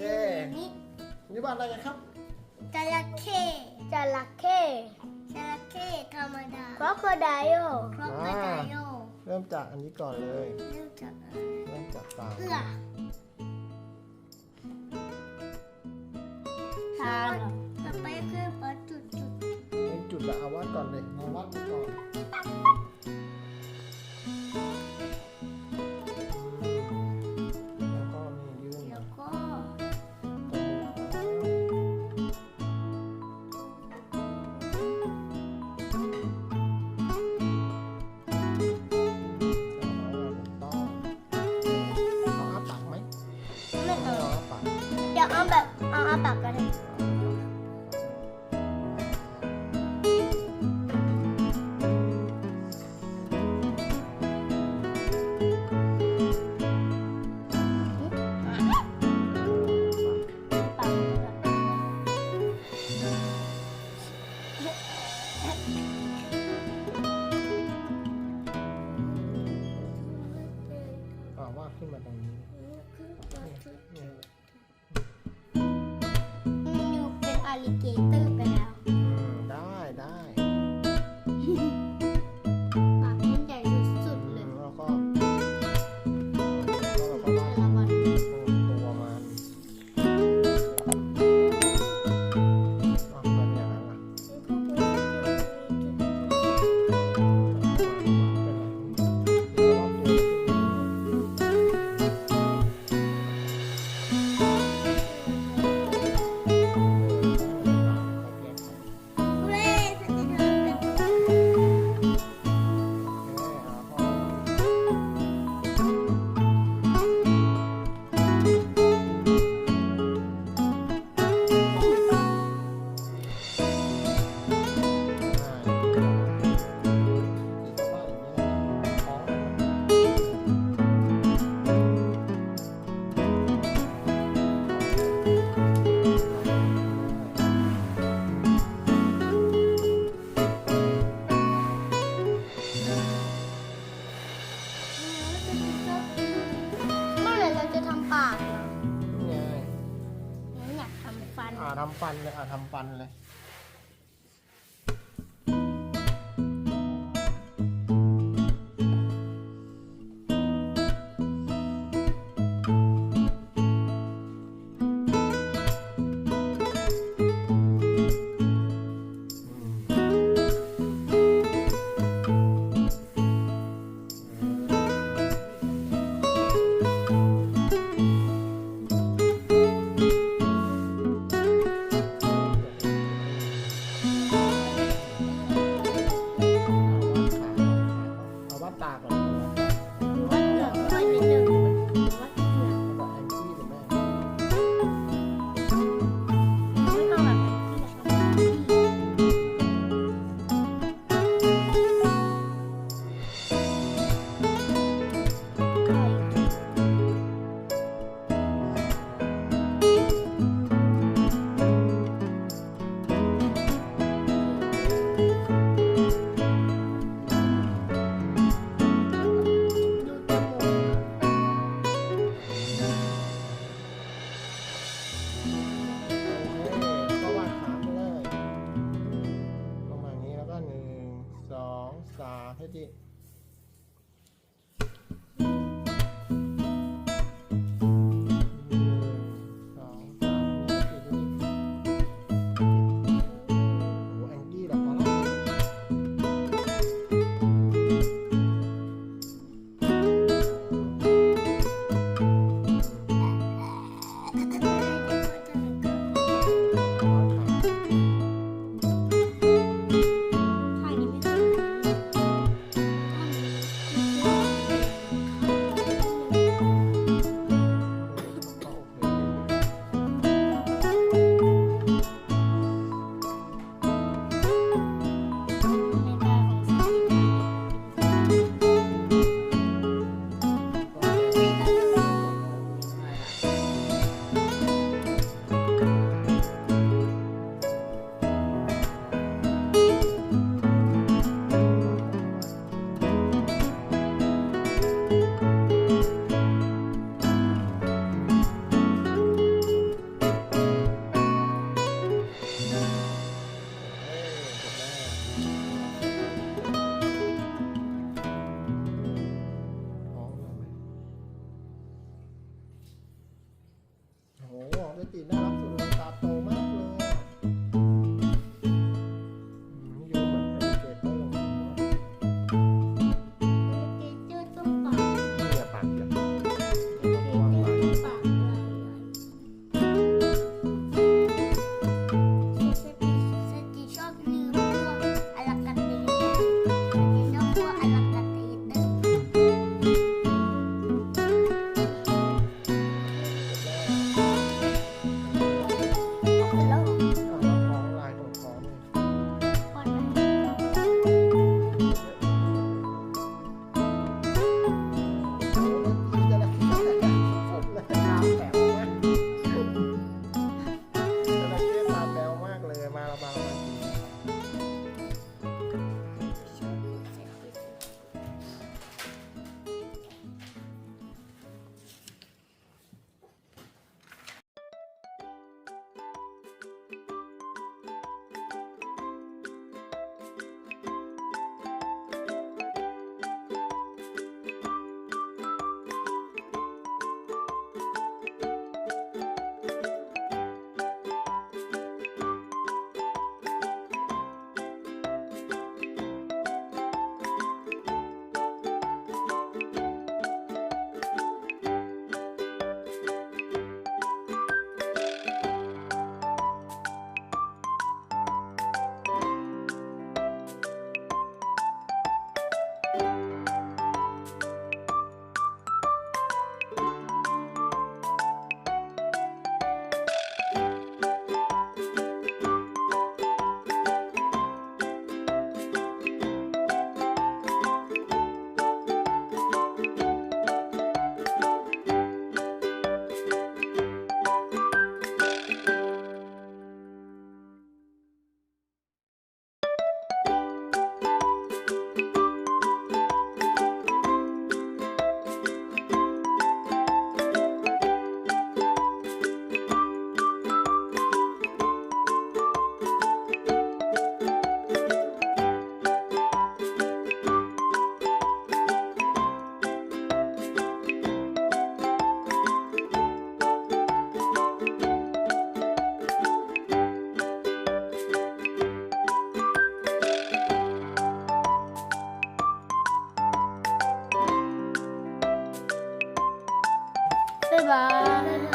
เคนี่บ้านอะไรกันครับจระเข้จระเข้จระเข้ธรรมดาครอโคไดโอครอบกระไดโยเริ่มจากอันนี้ก่อนเลยเนื่องจากอะไรเริ่มจากตาเอื้อทาเหรอต่อไปคือปัดจุดจุดไอ้จุดละเอาวัดก่อนเลยเอาวัดก่อน ทำฟันเลยอ่าทำฟันเลย 快递ายบาย